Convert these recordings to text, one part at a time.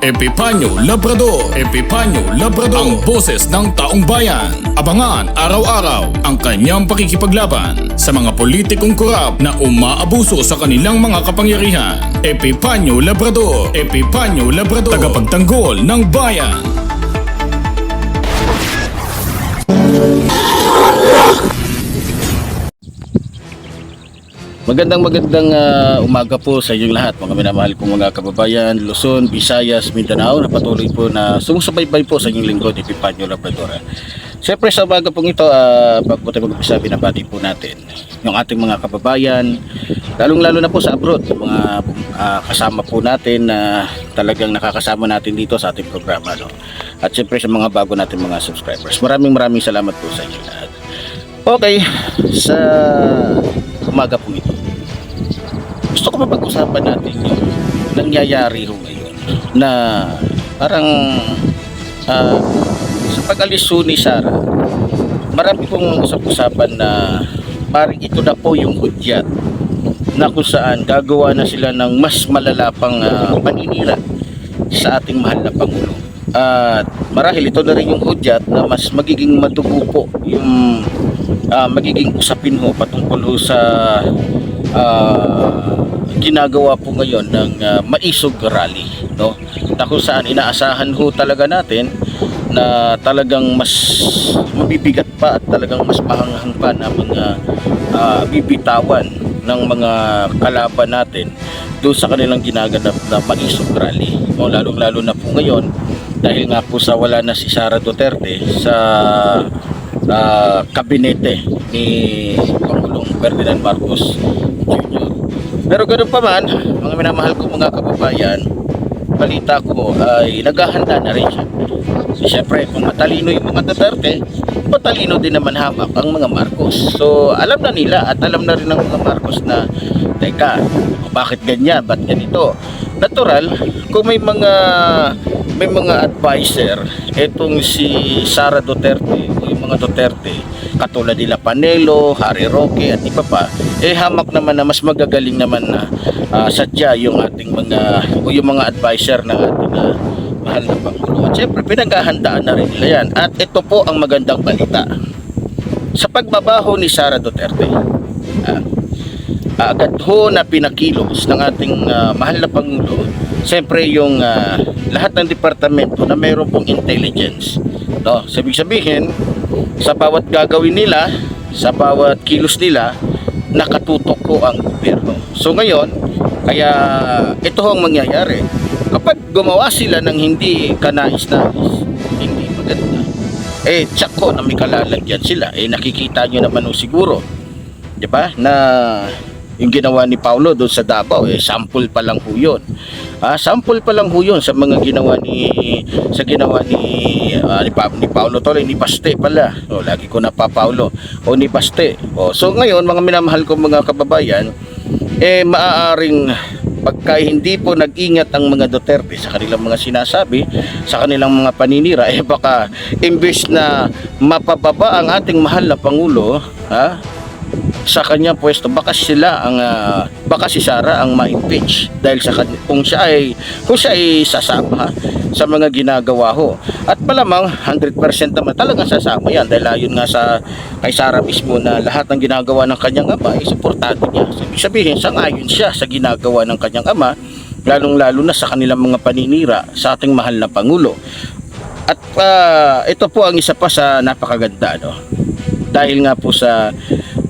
Epipanyo Labrador. Epipanyo Labrador. Ang boses ng taong bayan. Abangan araw-araw ang kanyang pakikipaglaban Sa mga politikong korap na umaabuso sa kanilang mga kapangyarihan. Epipanyo Labrador. Epipanyo Labrador. Tagapagtanggol ng bayan Magandang magandang ah, umaga po sa inyong lahat mga minamahal kong mga kababayan, Luzon, Visayas, Mindanao na patuloy po na sumusubaybay po sa inyong lingkod, Epipanyo Labradora. Siyempre sa umaga pong ito, uh, bago tayo mag-umpisa, binabati po natin yung ating mga kababayan, lalong lalo na po sa abroad, mga ah, kasama po natin na talagang nakakasama natin dito sa ating programa. No? At siyempre sa mga bago natin mga subscribers. Maraming maraming salamat po sa inyo lahat. Okay, sa umaga po ito. Gusto ko mapag-usapan natin yung nangyayari ho ngayon na parang ah, sa pag-alis ni Sarah, marami pong usap-usapan na parang ito na po yung hudyat na kung saan gagawa na sila ng mas malalapang ah, paninira sa ating mahal na Pangulo. At marahil ito na rin yung hudyat na mas magiging madugo po yung ah, magiging usapin ho patungkol ho sa ah, ginagawa po ngayon ng ah, maisog rally no? Na kung saan inaasahan ho talaga natin na talagang mas mabibigat pa at talagang mas mahanghang pa na mga ah, bibitawan ng mga kalaban natin doon sa kanilang ginaganap na maisog rally. No, lalong lalo na po ngayon dahil nga po sa wala na si Sara Duterte sa ah, kabinete ni Pangulong Ferdinand Marcos Jr. Pero ganoon pa man, mga minamahal ko mga kababayan, balita ko ay naghahanda na rin siya. So, syempre, kung matalino yung mga Duterte, matalino din naman hamak ang mga Marcos. So, alam na nila at alam na rin ng mga Marcos na, teka, bakit ganyan, ba't ganito? Natural, kung may mga may mga advisor, etong si Sara Duterte mga Duterte, katulad nila Panelo, Harry Roque at iba pa, eh hamak naman na mas magagaling naman na ah, sadya yung ating mga o yung mga advisor ng ating ah, mahal na Pangulo. At syempre, pinaghahandaan na rin nila yan. At ito po ang magandang balita. Sa pagbabaho ni Sara Duterte, ah, agad ho na pinakilos ng ating ah, mahal na Pangulo siyempre yung ah, lahat ng departamento na mayroon pong intelligence no? sabi sabihin sa bawat gagawin nila sa bawat kilos nila nakatutok ko ang gobyerno so ngayon kaya ito ang mangyayari kapag gumawa sila ng hindi kanais-nais hindi maganda eh tsak ko na may kalalagyan sila eh nakikita nyo naman ho siguro 'di ba? Na yung ginawa ni Paulo doon sa Davao, eh sample pa lang ho 'yun. Ah, sample pa lang ho 'yun sa mga ginawa ni sa ginawa ni ah, ni, pa, ni Paulo Tole, ni Baste pala. O lagi ko na pa Paulo o ni Baste. O so ngayon mga minamahal ko mga kababayan, eh maaaring pagka hindi po nag-ingat ang mga Duterte sa kanilang mga sinasabi, sa kanilang mga paninira, eh baka imbes na mapababa ang ating mahal na Pangulo, ha, sa kanyang pwesto. Baka sila ang ah, baka si Sara ang ma-impeach dahil sa kanya, kung siya ay kung siya ay sasama sa mga ginagawa ho. At malamang 100% naman talagang sasama yan dahil ayon nga sa kay Sara mismo na lahat ng ginagawa ng kanyang ama ay suportado niya. So, ibig sabihin sangayon siya sa ginagawa ng kanyang ama lalong lalo na sa kanilang mga paninira sa ating mahal na Pangulo. At ah, ito po ang isa pa sa napakaganda no dahil nga po sa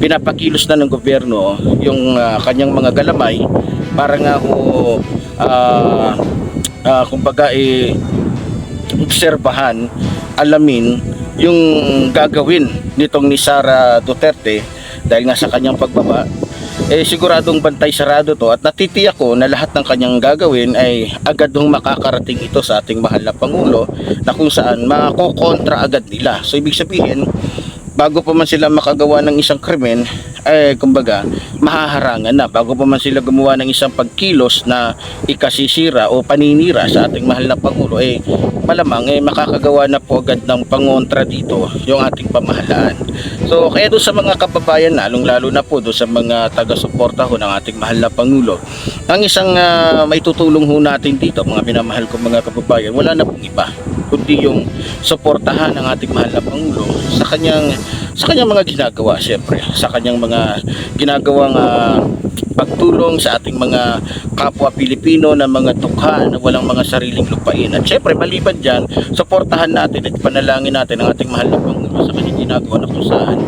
pinapakilos na ng gobyerno yung ah, kanyang mga galamay para nga ho ah ah, kumbaga eh obserbahan alamin yung gagawin nitong ni Sara Duterte dahil nga sa kanyang pagbaba eh siguradong bantay sarado to at natitiyak ko na lahat ng kanyang gagawin ay agad hong makakarating ito sa ating mahal na Pangulo na kung saan makokontra agad nila. So ibig sabihin, bago pa man sila makagawa ng isang krimen, eh kumbaga, mahaharangan na. Bago pa man sila gumawa ng isang pagkilos na ikasisira o paninira sa ating mahal na Pangulo, eh malamang eh makakagawa na po agad ng pangontra dito yung ating pamahalaan. So kaya doon sa mga kababayan lalong lalo na po doon sa mga taga-suporta ho ng ating mahal na Pangulo, ang isang uh, may tutulong ho natin dito mga minamahal ko mga kababayan, wala na pong iba kundi yung suportahan ng ating mahal na Pangulo sa kanyang sa kanyang mga ginagawa siyempre. Sa kanyang mga ginagawang ah, pagtulong sa ating mga kapwa Pilipino na mga tukha na walang mga sariling lupain. At syempre maliban dyan suportahan natin at panalangin natin ang ating mahal na Pangulo sa kanyang ginagawa na kung saan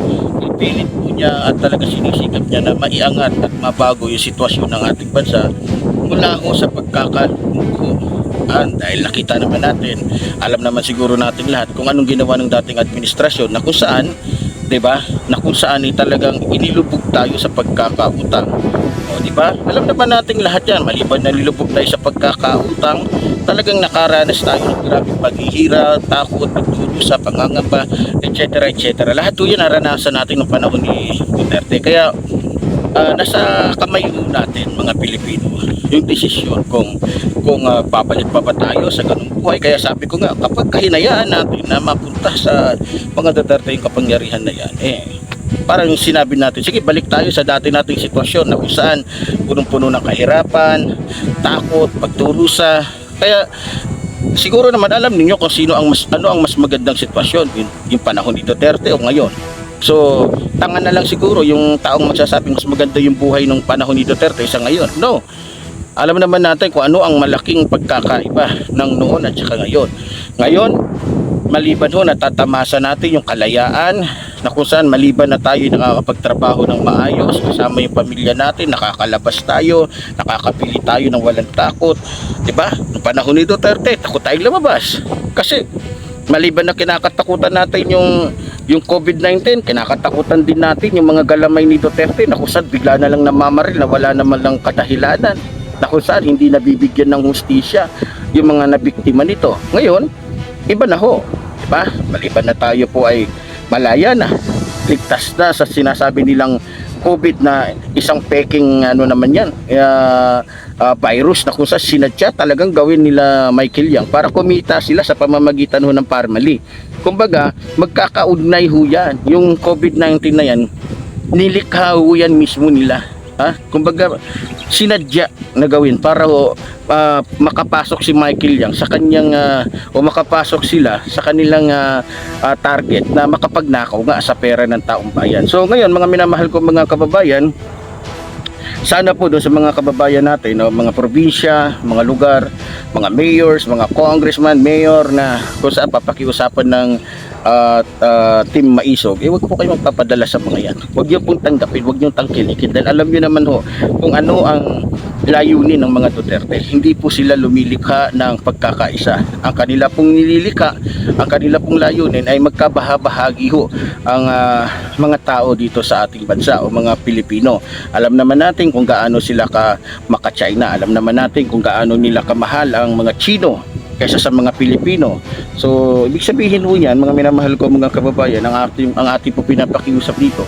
ipilit po niya at talaga sinisikap niya na maiangat at mabago yung sitwasyon ng ating bansa mula ho sa pagkakalungko Ah, dahil nakita naman natin, alam naman siguro natin lahat kung anong ginawa ng dating administrasyon na kung saan, 'di ba? Na kung saan ay talagang inilubog tayo sa pagkakautang. O, 'di ba? Alam naman nating lahat 'yan, maliban na nilubog tayo sa pagkakautang, talagang nakaranas tayo ng grabing paghihira, takot, pagdudusa, pangangamba, etc. etc. Lahat 'yan naranasan natin noong panahon ni Duterte. Kaya ah, nasa kamay natin mga Pilipino yung desisyon kung kung ah, babalik pa ba tayo sa ganung buhay. Kaya sabi ko nga kapag kahinayaan natin na mapunta sa mga Duterte yung kapangyarihan na yan eh parang sinabi natin sige balik tayo sa dati nating sitwasyon na kung saan punong-puno ng kahirapan takot pagturusa kaya siguro naman alam ninyo kung sino ang mas ano ang mas magandang sitwasyon yung, yung panahon ni Duterte o ngayon So, tanga na lang siguro yung taong magsasabing mas maganda yung buhay nung panahon ni Duterte sa ngayon. No. Alam naman natin kung ano ang malaking pagkakaiba ng noon at saka ngayon. Ngayon, maliban ho natatamasa natin yung kalayaan na kung saan maliban na tayo nakakapagtrabaho ng maayos kasama yung pamilya natin, nakakalabas tayo, nakakapili tayo ng walang takot. ba? Noong panahon ni Duterte, takot tayong lumabas. Kasi maliban na kinakatakutan natin yung yung COVID-19, kinakatakutan din natin yung mga galamay ni Duterte na kung saan bigla na lang namamaril na wala naman lang kadahilanan na kung saan hindi nabibigyan ng hustisya yung mga nabiktima nito. Ngayon, iba na ho. Diba? Maliban na tayo po ay malaya na. Ligtas na sa sinasabi nilang COVID na isang peking ano naman yan, uh, uh, virus na kung sa sinadya talagang gawin nila Michael Yang para kumita sila sa pamamagitan ho ng Parmali. Kumbaga, magkakaugnay ho yan. Yung COVID-19 na yan, nilikha ho yan mismo nila. Ha? Kumbaga, sinadya na gawin para ho, uh, makapasok si Michael Yang sa kanyang uh, o makapasok sila sa kanilang uh, uh, target na makapagnakaw nga sa pera ng taong bayan. So ngayon mga minamahal ko mga kababayan, sana po doon sa mga kababayan natin, no, mga probinsya, mga lugar, mga mayors, mga congressman, mayor na kung saan papakiusapan ng uh, uh, team maisog, eh wag po kayo magpapadala sa mga yan. Huwag niyo pong tanggapin, huwag niyo tangkilikin. Dahil alam niyo naman ho, kung ano ang layunin ng mga Duterte. Hindi po sila lumilikha ng pagkakaisa. Ang kanila pong nililikha, ang kanila pong layunin ay magkabahabahagi ho ang uh, mga tao dito sa ating bansa o mga Pilipino. Alam naman natin kung gaano sila ka maka-China. Alam naman natin kung gaano nila kamahal ang mga Chino kaysa sa mga Pilipino. So, ibig sabihin ho yan, mga minamahal ko mga kababayan, ang ating, ang ating po pinapakiusap dito,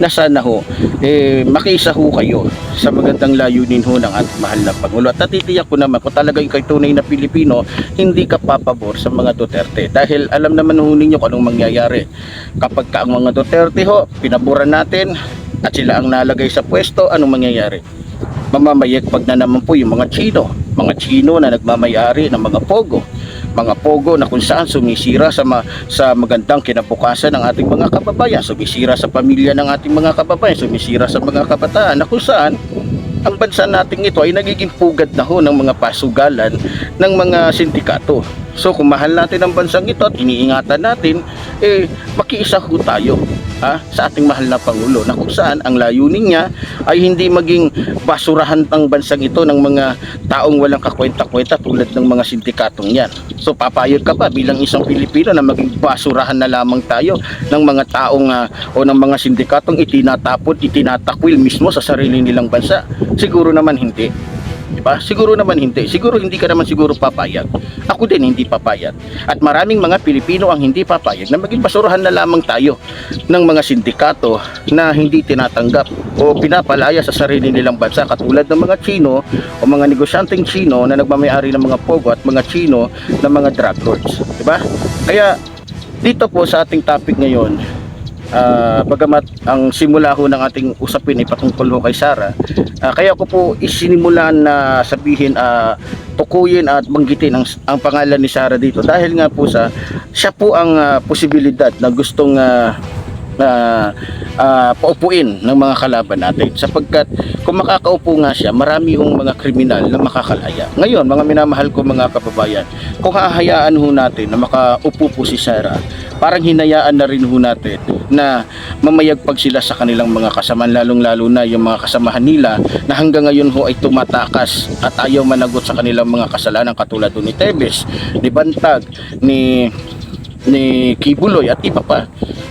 na sana ho, eh, makiisa ho kayo sa magandang layunin ho ng ating mahal na Pangulo. At natitiyak ko naman kung talaga ikay tunay na Pilipino, hindi ka papabor sa mga Duterte. Dahil alam naman ho ninyo kung anong mangyayari. Kapag ka ang mga Duterte ho, pinaboran natin at sila ang nalagay sa pwesto, anong mangyayari? Mamamayek pag na naman po yung mga Chino. Mga Chino na nagmamayari ng mga Pogo mga pogo na kung saan sumisira sa ma, sa magandang kinabukasan ng ating mga kababayan, sumisira sa pamilya ng ating mga kababayan, sumisira sa mga kabataan na kung saan ang bansa nating ito ay nagiging pugad na ho ng mga pasugalan ng mga sindikato. So kung mahal natin ang bansang ito at iniingatan natin, eh makiisa ho tayo ha, sa ating mahal na Pangulo na kung saan ang layunin niya ay hindi maging basurahan ng bansang ito ng mga taong walang kakwenta-kwenta tulad ng mga sindikatong yan. So papayag ka ba bilang isang Pilipino na maging basurahan na lamang tayo ng mga taong ah, o ng mga sindikatong itinatapon, itinatakwil mismo sa sarili nilang bansa? Siguro naman hindi. Diba? Siguro naman hindi. Siguro hindi ka naman siguro papayag. Ako din hindi papayag. At maraming mga Pilipino ang hindi papayag na maging basurahan na lamang tayo ng mga sindikato na hindi tinatanggap o pinapalaya sa sarili nilang bansa katulad ng mga Chino o mga negosyanteng Chino na nagmamayari ng mga pogo at mga Chino na mga drug lords. Diba? Kaya dito po sa ating topic ngayon, Ah, bagamat ang simula ho ng ating usapin ay patungkol ho kay Sara, ah, kaya ko po isinimulan na sabihin, ah, tukuyin at banggitin ang, ang pangalan ni Sara dito. Dahil nga po sa siya po ang ah, posibilidad na gustong ah, na ah, paupuin ng mga kalaban natin sapagkat kung makakaupo nga siya marami yung mga kriminal na makakalaya ngayon mga minamahal ko mga kababayan kung hahayaan ho natin na makaupo po si Sarah parang hinayaan na rin ho natin na mamayagpag sila sa kanilang mga kasamaan lalong lalo na yung mga kasamahan nila na hanggang ngayon ho ay tumatakas at ayaw managot sa kanilang mga kasalanan katulad ni Tebes, ni Bantag, ni ni Kibuloy at iba pa.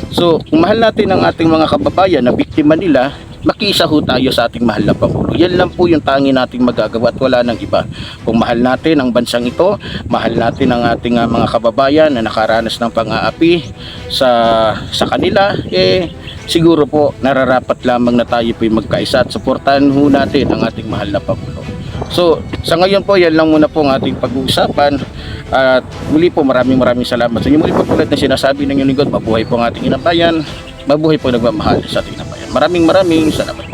So, kung mahal natin ang ating mga kababayan na biktima nila, makiisa ho tayo sa ating mahal na Pangulo. Yan lang po yung tangi nating magagawa at wala nang iba. Kung mahal natin ang bansang ito, mahal natin ang ating ah, mga kababayan na nakaranas ng pang-aapi sa, sa kanila, eh, siguro po nararapat lamang na tayo po magkaisa at suportahan ho natin ang ating mahal na Pangulo. So, sa ngayon po, yan lang muna po ang ating pag-uusapan. At muli po, maraming maraming salamat sa inyo. Muli po tulad na sinasabi ng inyong lingkod, mabuhay po ang ating inabayan. Mabuhay po ang nagmamahal sa ating inabayan. Maraming maraming salamat.